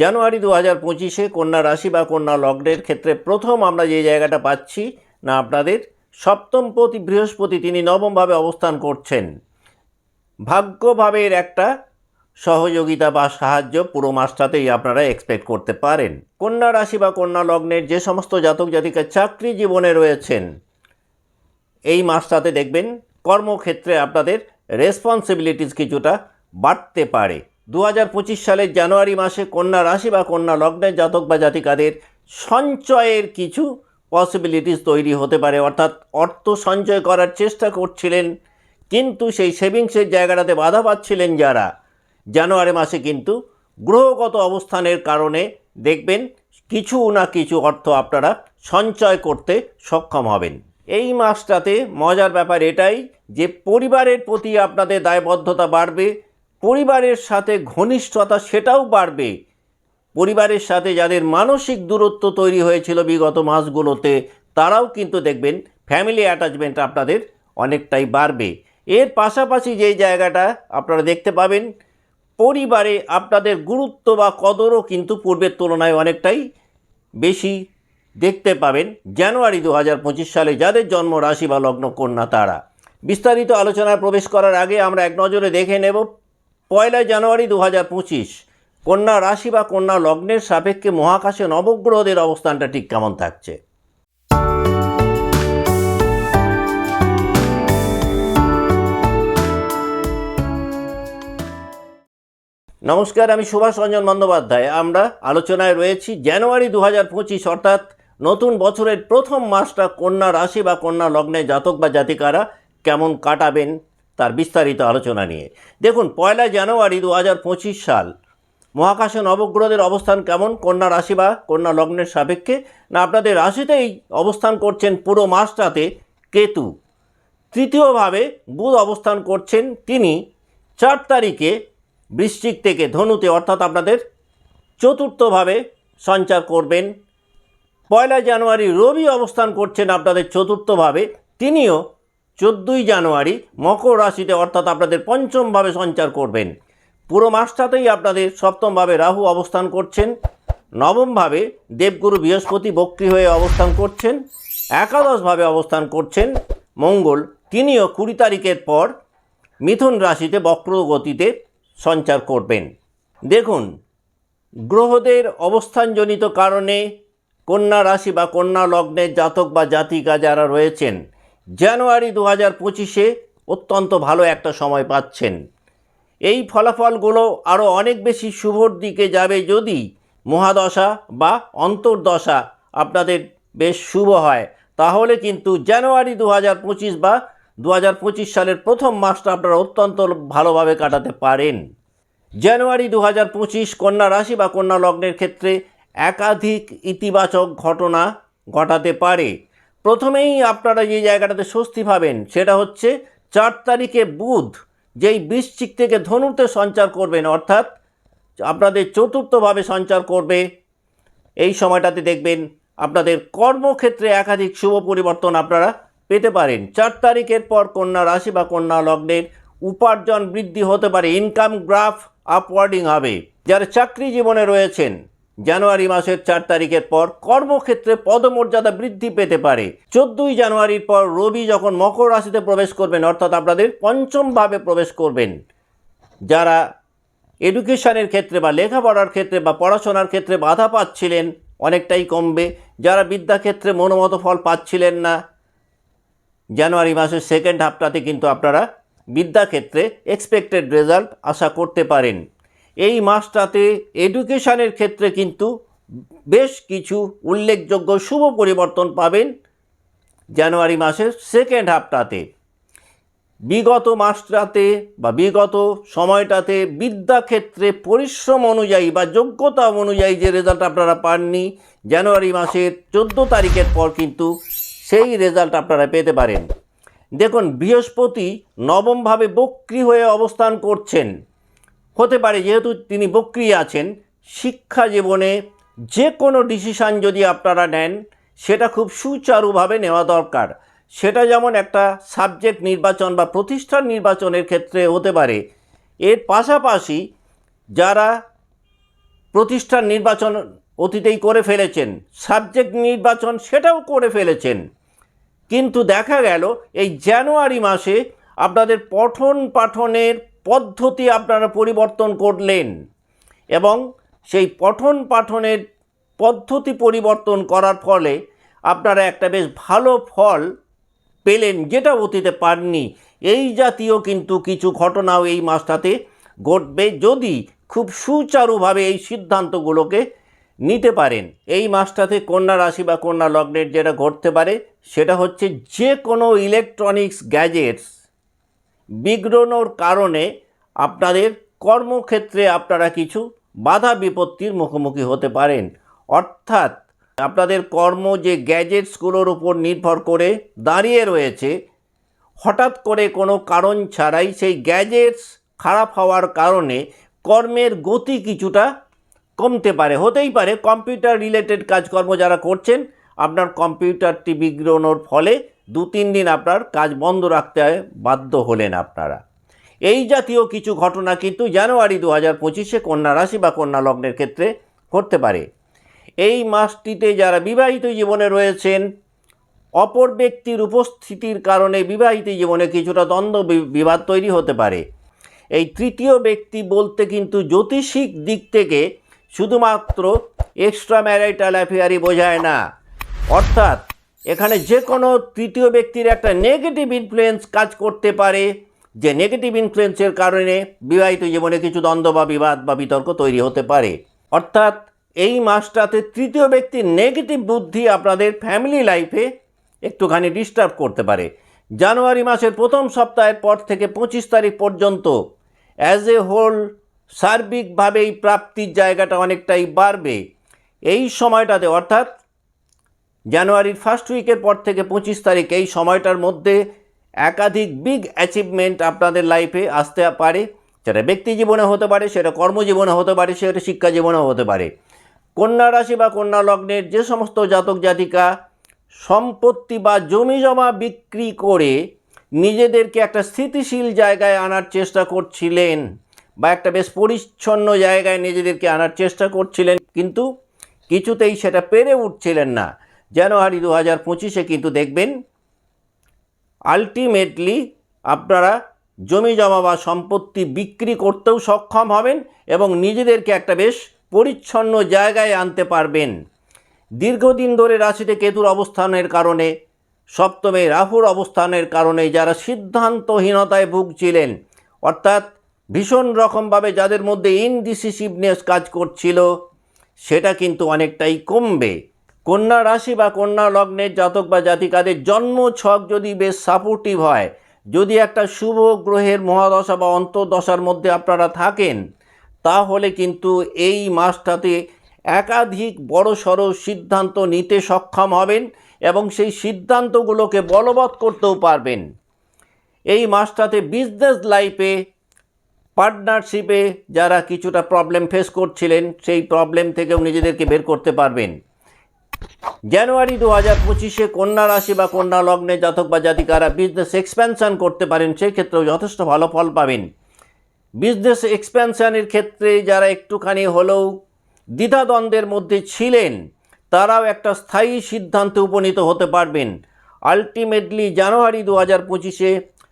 জানুয়ারি দু হাজার পঁচিশে কন্যা রাশি বা কন্যা লগ্নের ক্ষেত্রে প্রথম আমরা যে জায়গাটা পাচ্ছি না আপনাদের সপ্তমপতি বৃহস্পতি তিনি নবমভাবে অবস্থান করছেন। ভাগ্যভাবের একটা সহযোগিতা বা সাহায্য পুরো মাসটাতেই আপনারা এক্সপেক্ট করতে পারেন। কন্যা রাশি বা কন্যা লগ্নের যে সমস্ত জাতক জাতিকা চাকরি জীবনে রয়েছেন, এই মাসটাতে দেখবেন কর্মক্ষেত্রে আপনাদের রেসপন্সিবিলিটিস কিছুটা বাড়তে পারে। দু হাজার পঁচিশ সালের জানুয়ারি মাসে কন্যা রাশি বা কন্যা লগ্নের জাতক বা জাতিকাদের সঞ্চয়ের কিছু পসিবিলিটিস তৈরি হতে পারে। অর্থাৎ অর্থ সঞ্চয় করার চেষ্টা করছিলেন, কিন্তু সেই সেভিংসের জায়গাটাতে বাধা পাচ্ছিলেন যারা। জানুয়ারি মাসে কিন্তু গ্রহগত অবস্থানের কারণে দেখবেন কিছু না কিছু অর্থ আপনারা সঞ্চয় করতে সক্ষম হবেন। এই মাসটাতে মজার ব্যাপার এটাই যে পরিবারের প্রতি আপনাদের দায়বদ্ধতা বাড়বে পরিবারের সাথে ঘনিষ্ঠতা সেটাও বাড়বে। পরিবারের সাথে যাদের মানসিক দূরত্ব তৈরি হয়েছিল বিগত মাসগুলোতে, তারাও কিন্তু দেখবেন ফ্যামিলি অ্যাটাচমেন্ট আপনাদের অনেকটাই বাড়বে। এর পাশাপাশি যেই জায়গাটা আপনারা দেখতে পাবেন, পরিবারে আপনাদের গুরুত্ব বা কদরও কিন্তু পূর্বের তুলনায় অনেকটাই বেশি দেখতে পাবেন জানুয়ারি দু হাজার পঁচিশ সালে যাদের জন্ম রাশি বা লগ্ন কন্যা তারা। বিস্তারিত আলোচনায় প্রবেশ করার আগে আমরা এক নজরে দেখে নেব পয়লা জানুয়ারি দু হাজার পঁচিশ। কন্যা রাশি বা কন্যা লগ্নের সাপেক্ষে মহাকাশে নবগ্রহদের অবস্থানটা ঠিক কেমন থাকছে? নমস্কার, আমি সুভাষ রঞ্জন বন্দ্যোপাধ্যায়। আমরা আলোচনায় রয়েছি জানুয়ারি দু হাজার পঁচিশ, অর্থাৎ নতুন বছরের প্রথম মাসটা কন্যা রাশি বা কন্যা লগ্নে জাতক বা জাতিকারা কেমন কাটাবেন? তার বিস্তারিত আলোচনা নিয়ে। দেখুন, পয়লা জানুয়ারি দু হাজার পঁচিশ সাল। মহাকাশে নবগ্রহদের অবস্থান কেমন? কন্যা রাশি বা কন্যা লগ্নের সাপেক্ষে? না, আপনাদের রাশিতেই অবস্থান করছেন পুরো মাসটাতে কেতু। তৃতীয়ভাবে বুধ অবস্থান করছেন তিনি চার তারিখে বৃশ্চিক থেকে ধনুতে, অর্থাৎ আপনাদের চতুর্থভাবে সঞ্চার করবেন। পয়লা জানুয়ারি রবি অবস্থান করছেন আপনাদের চতুর্থভাবে, তিনিও চোদ্দোই জানুয়ারি মকর রাশিতে অর্থাৎ আপনাদের পঞ্চমভাবে সঞ্চার করবেন। পুরো মাসটাতেই আপনাদের সপ্তমভাবে রাহু অবস্থান করছেন। নবমভাবে দেবগুরু বৃহস্পতি বক্রী হয়ে অবস্থান করছেন। একাদশভাবে অবস্থান করছেন। মঙ্গল তিনিও কুড়ি তারিখের পর মিথুন রাশিতে বক্র গতিতে সঞ্চার করবেন। দেখুন, গ্রহদের অবস্থানজনিত কারণে কন্যা রাশি বা কন্যা লগ্নের জাতক বা জাতিকা যারা রয়েছেন জানুয়ারি দু হাজার পঁচিশে অত্যন্ত ভালো একটা সময় পাচ্ছেন। এই ফলাফলগুলো আরও অনেক বেশি শুভর দিকে যাবে যদি মহাদশা বা অন্তর্দশা আপনাদের বেশ শুভ হয়। তাহলে কিন্তু জানুয়ারি দু হাজার পঁচিশ বা দু হাজার পঁচিশ সালের প্রথম মাসটা আপনারা অত্যন্ত ভালোভাবে কাটাতে পারেন। জানুয়ারি দু হাজার পঁচিশ কন্যা রাশি বা কন্যা লগ্নের ক্ষেত্রে একাধিক ইতিবাচক ঘটনা ঘটাতে পারে। প্রথমেই আপনারা যে জায়গাটাতে স্বস্তি পাবেন, সেটা হচ্ছে চার তারিখে বুধ, যেই বৃশ্চিক থেকে ধনুতে সঞ্চার করবেন, অর্থাৎ আপনাদের চতুর্থভাবে সঞ্চার করবে। এই সময়টাতে দেখবেন আপনাদের কর্মক্ষেত্রে একাধিক শুভ পরিবর্তন আপনারা পেতে পারেন। চার তারিখের পর কন্যা রাশি বা কন্যা লগ্নের উপার্জন বৃদ্ধি হতে পারে। ইনকাম গ্রাফ আপওয়ার্ডিং হবে। যারা চাকরি জীবনে রয়েছেন জানুয়ারি মাসের চার তারিখের পর কর্মক্ষেত্রে পদমর্যাদা বৃদ্ধি পেতে পারে। চোদ্দোই জানুয়ারির পর রবি যখন মকর রাশিতে প্রবেশ করবেন, অর্থাৎ আপনাদের পঞ্চমভাবে প্রবেশ করবেন। যারা এডুকেশনের ক্ষেত্রে বা লেখাপড়ার ক্ষেত্রে বা পড়াশোনার ক্ষেত্রে বাধা পাচ্ছিলেন, অনেকটাই কমবে। যারা বিদ্যাক্ষেত্রে মনোমতো ফল পাচ্ছিলেন না, জানুয়ারি মাসের সেকেন্ড হাফটাতে কিন্তু আপনারা বিদ্যাক্ষেত্রে এক্সপেক্টেড রেজাল্ট আশা করতে পারেন। এই মাসটাতে এডুকেশানের ক্ষেত্রে কিন্তু বেশ কিছু উল্লেখযোগ্য শুভ পরিবর্তন পাবেন জানুয়ারি মাসের সেকেন্ড হাফটাতে বিগত মাসটাতে বা বিগত সময়টাতে বিদ্যাক্ষেত্রে পরিশ্রম অনুযায়ী বা যোগ্যতা অনুযায়ী যে রেজাল্ট আপনারা পাননি, জানুয়ারি মাসের চোদ্দ তারিখের পর কিন্তু সেই রেজাল্ট আপনারা পেতে পারেন। দেখুন, বৃহস্পতি নবমভাবে বক্রি হয়ে অবস্থান করছেন। হতে পারে, যেহেতু তিনি বক্রি আছেন, শিক্ষা জীবনে যে কোনো ডিসিশান যদি আপনারা নেন, সেটা খুব সুচারুভাবে নেওয়া দরকার। সেটা যেমন একটা সাবজেক্ট নির্বাচন বা প্রতিষ্ঠান নির্বাচনের ক্ষেত্রে হতে পারে। এর পাশাপাশি যারা প্রতিষ্ঠান নির্বাচন অতীতেই করে ফেলেছেন সাবজেক্ট নির্বাচন সেটাও করে ফেলেছেন। কিন্তু দেখা গেল, এই জানুয়ারি মাসে আপনাদের পঠন পাঠনের পদ্ধতি আপনারা পরিবর্তন করলেন এবং সেই পঠন পাঠনের পদ্ধতি পরিবর্তন করার ফলে আপনারা একটা বেশ ভালো ফল পেলেন যেটা অতীতে পাননি। এই জাতীয় কিন্তু কিছু ঘটনাও এই মাসটাতে ঘটবে যদি খুব সুচারুভাবে এই সিদ্ধান্তগুলোকে নিতে পারেন। এই মাসটাতে কন্যা রাশি বা কন্যা লগ্নের যেটা ঘটতে পারে সেটা হচ্ছে যে কোনো ইলেকট্রনিক্স গ্যাজেটস বিগ্রহণর কারণে আপনাদের কর্মক্ষেত্রে আপনারা কিছু বাধা বিপত্তির মুখোমুখি হতে পারেন। অর্থাৎ আপনাদের কর্ম যে গ্যাজেটসগুলোর উপর নির্ভর করে দাঁড়িয়ে রয়েছে, হঠাৎ করে কোনো কারণ ছাড়াই সেই গ্যাজেটস খারাপ হওয়ার কারণে কর্মের গতি কিছুটা কমতে পারে। হতেই পারে কম্পিউটার রিলেটেড কাজকর্ম যারা করছেন আপনার কম্পিউটারটি বিগ্রহণের ফলে দু তিন দিন আপনার কাজ বন্ধ রাখতে বাধ্য হলেন আপনারা। এই জাতীয় কিছু ঘটনা কিন্তু জানুয়ারি দু হাজার পঁচিশে কন্যা রাশি বা কন্যা লগ্নের ক্ষেত্রে ঘটতে পারে। এই মাসটিতে যারা বিবাহিত জীবনে রয়েছেন, অপর ব্যক্তির উপস্থিতির কারণে বিবাহিত জীবনে কিছুটা দ্বন্দ্ব বিবাদ তৈরি হতে পারে। এই তৃতীয় ব্যক্তি বলতে কিন্তু জ্যোতিষিক দিক থেকে শুধুমাত্র এক্সট্রা ম্যারাইটাল অ্যাফেয়ারই বোঝায় না। অর্থাৎ এখানে যে কোনো তৃতীয় ব্যক্তির একটা নেগেটিভ ইনফ্লুয়েন্স কাজ করতে পারে। যে নেগেটিভ ইনফ্লুয়েন্সের কারণে বিবাহিত জীবনে কিছু দ্বন্দ্ব বা বিবাদ বা বিতর্ক তৈরি হতে পারে। অর্থাৎ এই মাসটাতে তৃতীয় ব্যক্তির নেগেটিভ বুদ্ধি আপনাদের ফ্যামিলি লাইফে একটুখানি ডিস্টার্ব করতে পারে। জানুয়ারি মাসের প্রথম সপ্তাহের পর থেকে পঁচিশ তারিখ পর্যন্ত অ্যাজ এ হোল সার্বিকভাবে এই প্রাপ্তির জায়গাটা অনেকটাই বাড়বে। এই সময়টাতে অর্থাৎ জানুয়ারির ফার্স্ট উইকের পর থেকে পঁচিশ তারিখ, এই সময়টার মধ্যে একাধিক বিগ অ্যাচিভমেন্ট আপনাদের লাইফে আসতে পারে। সেটা ব্যক্তি জীবনে হতে পারে, সেটা কর্মজীবনে হতে পারে, সেটা শিক্ষা জীবনেও হতে পারে। কন্যা রাশি বা কন্যা লগ্নের যে সমস্ত জাতক জাতিকা সম্পত্তি বা জমি জমা বিক্রি করে নিজেদেরকে একটা স্থিতিশীল জায়গায় আনার চেষ্টা করছিলেন বা একটা বেশ পরিচ্ছন্ন জায়গায় নিজেদেরকে আনার চেষ্টা করছিলেন, কিন্তু কিছুতেই সেটা পেরে উঠছিলেন না। জানুয়ারি দু হাজার পঁচিশে কিন্তু দেখবেন আলটিমেটলি আপনারা জমি জমা বা সম্পত্তি বিক্রি করতেও সক্ষম হবেন এবং নিজেদেরকে একটা বেশ পরিচ্ছন্ন জায়গায় আনতে পারবেন। দীর্ঘদিন ধরে রাশিতে কেতুর অবস্থানের কারণে, সপ্তমে রাহুর অবস্থানের কারণে যারা সিদ্ধান্তহীনতায় ভুগছিলেন, অর্থাৎ ভীষণ রকমভাবে যাদের মধ্যে ইনডিসিসিভনেস কাজ করছিল, সেটা কিন্তু অনেকটাই কমবে। কন্যা রাশি বা কন্যা লগ্নের জাতক বা জাতিকাদের জন্ম ছক যদি বেশ সাপোর্টিভ হয়, যদি একটা শুভ গ্রহের মহাদশা বা অন্তর্দশার মধ্যে আপনারা থাকেন, তাহলে কিন্তু এই মাসটাতে একাধিক বড় সড়ো সিদ্ধান্ত নিতে সক্ষম হবেন এবং সেই সিদ্ধান্তগুলোকে বলবৎ করতেও পারবেন। এই মাসটাতে বিজনেস লাইফে পার্টনারশিপে যারা কিছুটা প্রবলেম ফেস করছিলেন, সেই প্রবলেম থেকেও নিজেদেরকে বের করতে পারবেন। জানুয়ারি দু হাজার পঁচিশে কন্যা রাশি বা কন্যা লগ্নে জাতক বা জাতিকারা বিজনেস এক্সপ্যানশন করতে পারেন, সেই ক্ষেত্রেও যথেষ্ট ভালো ফল পাবেন। বিজনেস এক্সপ্যানশনের ক্ষেত্রে যারা একটুখানি হলেও দ্বিধাদ্বন্দ্বের মধ্যে ছিলেন, তারাও একটা স্থায়ী সিদ্ধান্তে উপনীত হতে পারবেন। আলটিমেটলি জানুয়ারি দু হাজার পঁচিশে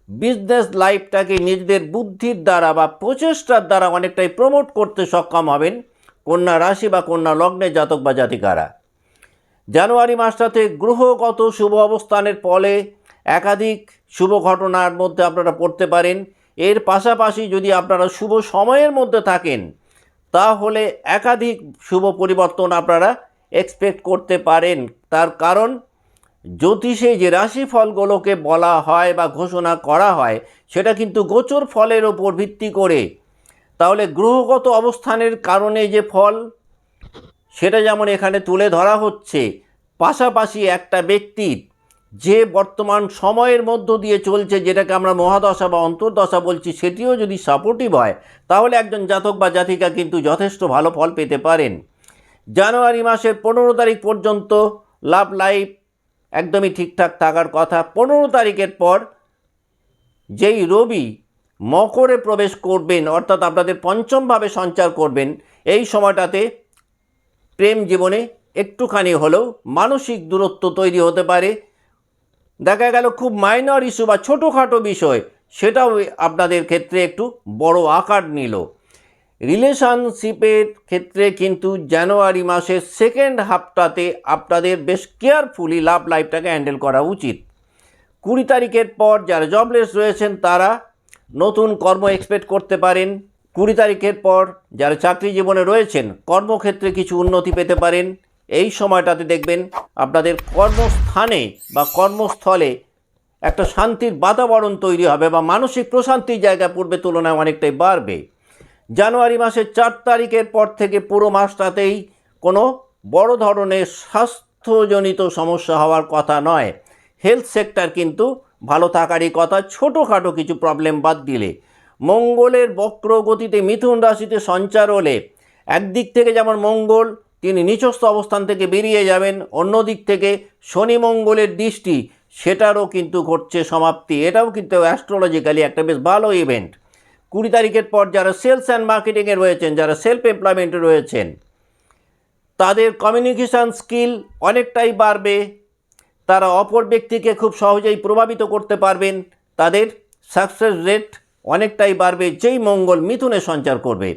বিজনেস লাইফটাকে নিজেদের বুদ্ধির দ্বারা বা প্রচেষ্টার দ্বারা অনেকটাই প্রমোট করতে সক্ষম হবেন কন্যা রাশি বা কন্যা লগ্নে জাতক বা জাতিকারা। জানুয়ারি মাসটাতে গ্রহগত শুভ অবস্থানের ফলে একাধিক শুভ ঘটনার মধ্যে আপনারা পড়তে পারেন। এর পাশাপাশি যদি আপনারা শুভ সময়ের মধ্যে থাকেন, তাহলে একাধিক শুভ পরিবর্তন আপনারা এক্সপেক্ট করতে পারেন। তার কারণ, জ্যোতিষে যে রাশিফলগুলোকে বলা হয় বা ঘোষণা করা হয়, সেটা কিন্তু গোচর ফলের ওপর ভিত্তি করে। তাহলে গ্রহগত অবস্থানের কারণে যে ফল সেটা যেমন এখানে তুলে ধরা হচ্ছে, পাশাপাশি একটা ব্যক্তির যে বর্তমান সময়ের মধ্য দিয়ে চলছে, যেটাকে আমরা মহাদশা বা অন্তর্দশা বলছি, সেটিও যদি সাপোর্টিভ হয়, তাহলে একজন জাতক বা জাতিকা কিন্তু যথেষ্ট ভালো ফল পেতে পারেন। জানুয়ারি মাসের পনেরো তারিখ পর্যন্ত লাভ লাইফ একদমই ঠিকঠাক থাকার কথা। পনেরো তারিখের পর যেই রবি মকরে প্রবেশ করবেন, অর্থাৎ আপনাদের পঞ্চমভাবে সঞ্চার করবেন, এই সময়টাতে প্রেম জীবনে একটুখানি হলেও মানসিক দূরত্ব তৈরি হতে পারে। দেখা গেল খুব মাইনর ইস্যু বা ছোটোখাটো বিষয়, সেটাও আপনাদের ক্ষেত্রে একটু বড় আকার নিল। রিলেশনশিপের ক্ষেত্রে কিন্তু জানুয়ারি মাসের সেকেন্ড হাফটাতে আপনাদের বেশ কেয়ারফুলি লাভ লাইফটাকে হ্যান্ডেল করা উচিত। কুড়ি তারিখের পর যারা জবলেস রয়েছেন, তারা নতুন কর্ম এক্সপেক্ট করতে পারেন। কুড়ি তারিখের পর যারা চাকরি জীবনে রয়েছেন, কর্মক্ষেত্রে কিছু উন্নতি পেতে পারেন। এই সময়টাতে দেখবেন আপনাদের কর্মস্থানে বা কর্মস্থলে একটা শান্তির বাতাবরণ তৈরি হবে বা মানসিক প্রশান্তির জায়গা পূর্বে তুলনায় অনেকটাই বাড়বে। জানুয়ারি মাসের চার তারিখের পর থেকে পুরো মাসটাতেই কোনো বড় ধরনের স্বাস্থ্যজনিত সমস্যা হওয়ার কথা নয়। হেলথ সেক্টর কিন্তু ভালো থাকারই কথা, ছোটোখাটো কিছু প্রবলেম বাদ দিলে। মঙ্গলের বক্র গতিতে মিথুন রাশিতে সঞ্চার হলে একদিক থেকে যেমন মঙ্গল, তিনি নিচস্থ অবস্থান থেকে বেরিয়ে যাবেন। অন্য দিক থেকে শনি মঙ্গলের দৃষ্টি, সেটারও কিন্তু ঘটছে সমাপ্তি। এটাও কিন্তু অ্যাস্ট্রোলজিক্যালি একটা বেশ ভালো ইভেন্ট কুড়ি তারিখের পর যারা সেলস অ্যান্ড মার্কেটিংয়ে রয়েছেন, যারা সেলফ এমপ্লয়মেন্টে রয়েছেন, তাদের কমিউনিকেশান স্কিল অনেকটাই বাড়বে। তারা অপর ব্যক্তিকে খুব সহজেই প্রভাবিত করতে পারবেন। তাদের সাকসেস রেট অনেকটাই বাড়বে, যেই মঙ্গল মিথুনে সঞ্চার করবে।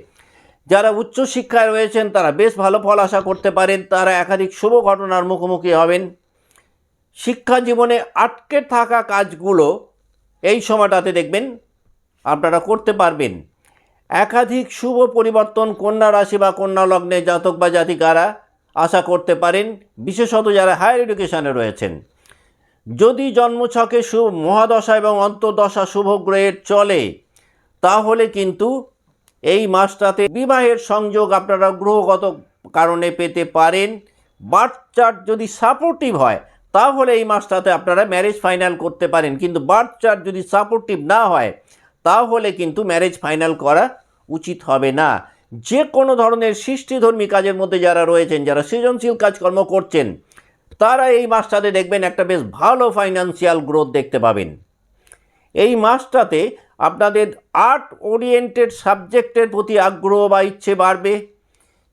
যারা উচ্চশিক্ষায় রয়েছেন, তারা বেশ ভালো ফল আশা করতে পারেন, তারা একাধিক শুভ ঘটনার মুখোমুখি হবেন। শিক্ষা জীবনে আটকে থাকা কাজগুলো এই সময়টাতে দেখবেন, আপনারা করতে পারবেন। একাধিক শুভ পরিবর্তন কন্যা রাশি বা কন্যা লগ্নে জাতক বা জাতিকারা আশা করতে পারেন, বিশেষত যারা হায়ার এডুকেশনে রয়েছেন। যদি জন্মছকে শুভ মহাদশা এবং অন্তর্দশা শুভ গ্রহের চলে, তাহলে কিন্তু এই মাসটাতে বিবাহের সংযোগ আপনারা গ্রহগত কারণে পেতে পারেন। বার্থ চার্ট যদি সাপোর্টিভ হয়, তাহলে এই মাসটাতে আপনারা ম্যারেজ ফাইনাল করতে পারেন। কিন্তু বার্থ চার্ট যদি সাপোর্টিভ না হয়, তাহলে কিন্তু ম্যারেজ ফাইনাল করা উচিত হবে না। যে কোনো ধরনের সৃষ্টিধর্মী কাজের মধ্যে যারা রয়েছেন, যারা সৃজনশীল কাজকর্ম করছেন তারা এই মাসটাতে দেখবেন একটা বেশ ভালো ফাইন্যান্সিয়াল গ্রোথ দেখতে পাবেন। এই মাসটাতে আপনাদের আর্ট ওরিয়েন্টেড সাবজেক্টের প্রতি আগ্রহ বা ইচ্ছে বাড়বে,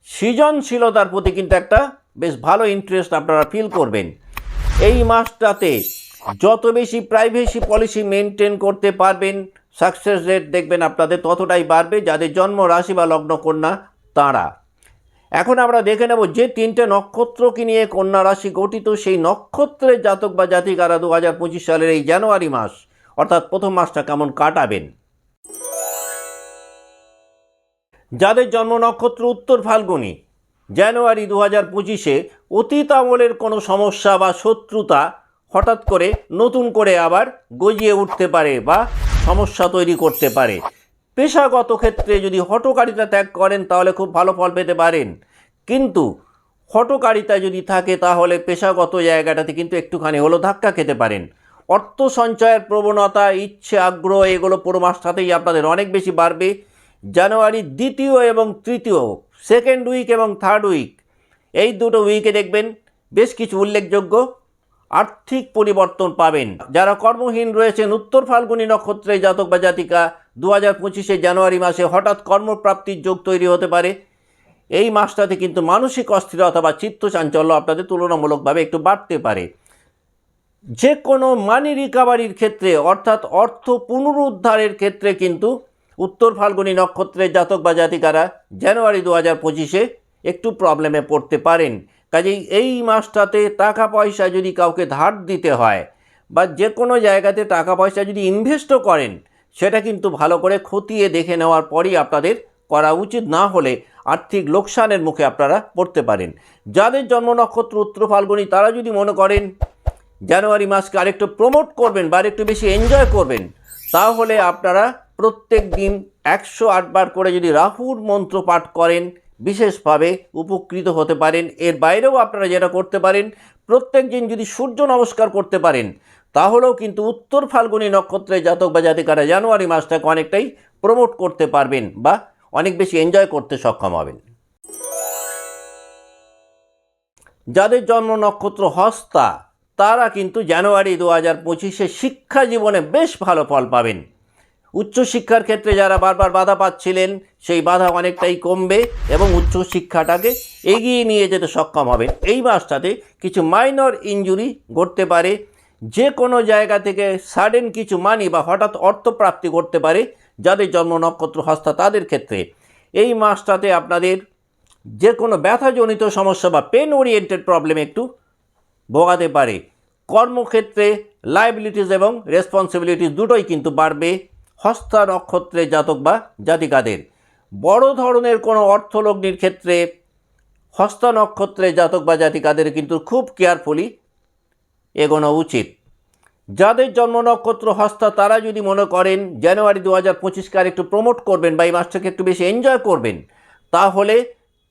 সৃজনশীলতার প্রতি কিন্তু একটা বেশ ভালো ইন্টারেস্ট আপনারা ফিল করবেন। এই মাসটাতে যত বেশি প্রাইভেসি পলিসি মেনটেন করতে পারবেন সাকসেস রেট দেখবেন আপনাদের ততটাই বাড়বে, যাদের জন্ম রাশি বা লগ্ন কন্যা তাঁরা। এখন আমরা দেখে নেব যে তিনটে নক্ষত্রকে নিয়ে কন্যা রাশি গঠিত সেই নক্ষত্রের জাতক বা জাতিকারা দু হাজার পঁচিশ সালের এই জানুয়ারি মাস, অর্থাৎ প্রথম মাসটা কেমন কাটাবেন? যাদের জন্ম নক্ষত্র উত্তর ফাল্গুনি, জানুয়ারি দু হাজার পঁচিশে অতীত আমলের কোনো সমস্যা বা শত্রুতা হঠাৎ করে নতুন করে আবার গজিয়ে উঠতে পারে বা সমস্যা তৈরি করতে পারে। পেশাগত ক্ষেত্রে যদি হটকারিতা ত্যাগ করেন, তাহলে খুব ভালো ফল পেতে পারেন। কিন্তু হটকারিতা যদি থাকে, তাহলে পেশাগত জায়গাটাতে কিন্তু একটুখানি হলো ধাক্কা খেতে পারেন। অর্থ সঞ্চয়ের প্রবণতা, ইচ্ছে, আগ্রহ, এগুলো পুরো মাসটাতেই আপনাদের অনেক বেশি বাড়বে। জানুয়ারির দ্বিতীয় এবং তৃতীয়, সেকেন্ড উইক এবং থার্ড উইক, এই দুটো উইকে দেখবেন। বেশ কিছু উল্লেখযোগ্য। আর্থিক পরিবর্তন পাবেন। যারা কর্মহীন রয়েছেন, উত্তর ফাল্গুনী নক্ষত্রে জাতক বা জাতিকা দু হাজার পঁচিশে জানুয়ারি মাসে হঠাৎ কর্মপ্রাপ্তির যোগ তৈরি হতে পারে। এই মাসটাতে কিন্তু মানসিক অস্থিরতা বা চিত্ত চাঞ্চল্য আপনাদের তুলনামূলকভাবে একটু বাড়তে পারে। যে কোনো মানি রিকাভারির ক্ষেত্রে, অর্থাৎ অর্থ পুনরুদ্ধারের ক্ষেত্রে কিন্তু উত্তর ফাল্গুনী নক্ষত্রের জাতক বা জাতিকারা জানুয়ারি দু হাজার পঁচিশে একটু প্রবলেমে পড়তে পারেন। কাজেই এই মাসটাতে টাকা পয়সা যদি কাউকে ধার দিতে হয় বা যে কোনো জায়গাতে টাকা পয়সা যদি ইনভেস্টও করেন, সেটা কিন্তু ভালো করে খতিয়ে দেখে নেওয়ার পরই আপনাদের করা উচিত না হলে আর্থিক লোকসানের মুখে আপনারা পড়তে পারেন। যাদের জন্ম নক্ষত্র উত্তর ফাল্গুনি, তারা যদি মনে করেন জানুয়ারি মাসকে আরেকটু প্রমোট করবেন বা আরেকটু বেশি এনজয় করবেন, তাহলে আপনারা প্রত্যেক দিন একশো আটবার করে যদি রাহুর মন্ত্র পাঠ করেন বিশেষভাবে উপকৃত হতে পারেন। এর বাইরেও আপনারা যেটা করতে পারেন, প্রত্যেক দিন যদি সূর্য নমস্কার করতে পারেন, তাহলেও কিন্তু উত্তর ফাল্গুনী নক্ষত্রে জাতক বা জাতিকারা জানুয়ারি মাসটাকে অনেকটাই প্রমোট করতে পারবেন বা অনেক বেশি এনজয় করতে সক্ষম হবেন। যাদের জন্ম নক্ষত্র হস্তা, তারা কিন্তু জানুয়ারি দু হাজার পঁচিশে শিক্ষা জীবনে বেশ ভালো ফল পাবেন। উচ্চশিক্ষার ক্ষেত্রে যারা বারবার বাধা পাচ্ছিলেন, সেই বাধা অনেকটাই কমবে এবং উচ্চশিক্ষাটাকে এগিয়ে নিয়ে যেতে সক্ষম হবেন। এই মাসটাতে কিছু মাইনর ইঞ্জুরি ঘটতে পারে। যে কোনো জায়গা থেকে সাডেন কিছু মানি বা হঠাৎ অর্থপ্রাপ্তি করতে পারে, যাদের জন্ম নক্ষত্র হস্তা তাদের ক্ষেত্রে। এই মাসটাতে আপনাদের যে কোনো ব্যথাজনিত সমস্যা বা পেন ওরিয়েন্টেড প্রবলেম একটু ভোগাতে পারে। কর্মক্ষেত্রে লাইবিলিটিস এবং রেসপন্সিবিলিটিস দুটোই কিন্তু বাড়বে। হস্তা নক্ষত্রে জাতক বা জাতিকাদের। বড় ধরনের কোনো অর্থলগ্নির ক্ষেত্রে হস্তা নক্ষত্রে জাতক বা জাতিকাদের কিন্তু খুব কেয়ারফুলি এগোনো উচিত। যাদের জন্ম নক্ষত্র হস্তা তারা যদি মনে করেন জানুয়ারি দু হাজার পঁচিশকে আর একটু প্রমোট করবেন বা এই মাসটাকে একটু বেশি এনজয় করবেন, তাহলে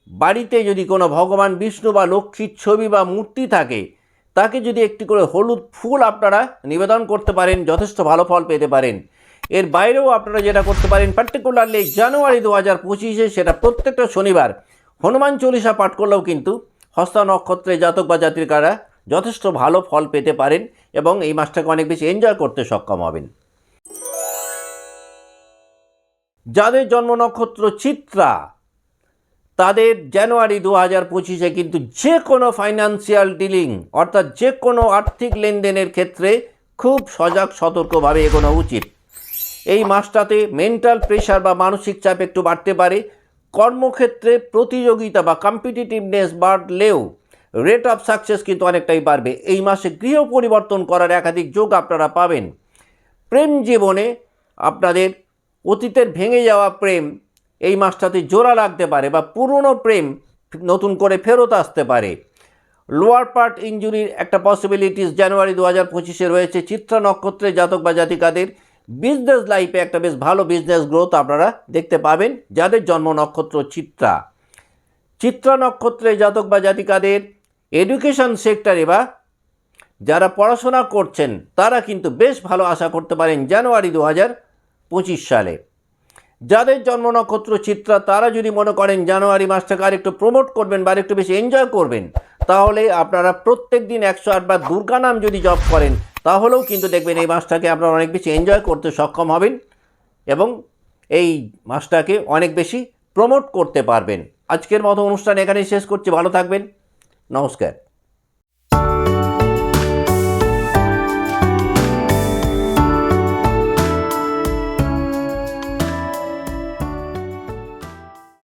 বাড়িতে যদি কোনো ভগবান, বিষ্ণু বা লক্ষ্মীর ছবি বা মূর্তি থাকে, তাকে যদি একটি করে হলুদ ফুল আপনারা নিবেদন করতে পারেন, যথেষ্ট ভালো ফল পেতে পারেন। এর বাইরেও আপনারা যেটা করতে পারেন পার্টিকুলারলি জানুয়ারি দু হাজার পঁচিশে, সেটা প্রত্যেকটা শনিবার হনুমান চল্লিশা পাঠ করলেও কিন্তু হস্তা নক্ষত্রে জাতক বা জাতিকারা যথেষ্ট ভালো ফল পেতে পারেন এবং এই মাসটাকে অনেক বেশি এনজয় করতে সক্ষম হবেন। যাদের জন্ম নক্ষত্র চিত্রা, তাদের জানুয়ারি দু হাজার পঁচিশে কিন্তু যে কোনো ফাইন্যান্সিয়াল ডিলিং অর্থাৎ যে কোনো আর্থিক লেনদেনের ক্ষেত্রে খুব সজাগ, সতর্কভাবে এগোনো উচিত। এই মাসটাতে মেন্টাল প্রেশার বা মানসিক চাপ একটু বাড়তে পারে। কর্মক্ষেত্রে প্রতিযোগিতা বা কম্পিটিটিভনেস বাড়লেও রেট অফ সাকসেস কিন্তু অনেকটাই বাড়বে। এই মাসে গৃহ পরিবর্তন করার একাধিক যোগ আপনারা পাবেন। প্রেম জীবনে আপনাদের অতীতের ভেঙে যাওয়া প্রেম এই মাসটাতে জোড়া লাগতে পারে বা পুরনো প্রেম নতুন করে ফেরত আসতে পারে। লোয়ার পার্ট ইঞ্জুরির একটা পসিবিলিটিস জানুয়ারি দু হাজার পঁচিশে রয়েছে। চিত্রা নক্ষত্রে জাতক বা জাতিকাদের বিজনেস লাইফে একটা বেশ ভালো বিজনেস গ্রোথ আপনারা দেখতে পাবেন, যাদের জন্ম নক্ষত্র চিত্রা। চিত্রা নক্ষত্রে জাতক বা জাতিকাদের এডুকেশন সেক্টরে বা যারা পড়াশোনা করছেন, তারা কিন্তু বেশ ভালো আশা করতে পারেন জানুয়ারি দু হাজার পঁচিশ সালে। যাদের জন্ম নক্ষত্র চিত্রা, তারা যদি মনে করেন জানুয়ারি মাসটাকে আর একটু প্রমোট করবেন বা একটু বেশি এনজয় করবেন তাহলে আপনারা প্রত্যেক দিন একশো আটবার দুর্গা নাম যদি জপ করেন, তাহলেও কিন্তু দেখবেন এই মাসটাকে আপনারা অনেক বেশি এনজয় করতে সক্ষম হবেন এবং এই মাসটাকে অনেক বেশি প্রমোট করতে পারবেন। আজকের মতো অনুষ্ঠান এখানেই শেষ করছি। ভালো থাকবেন। নমস্কার।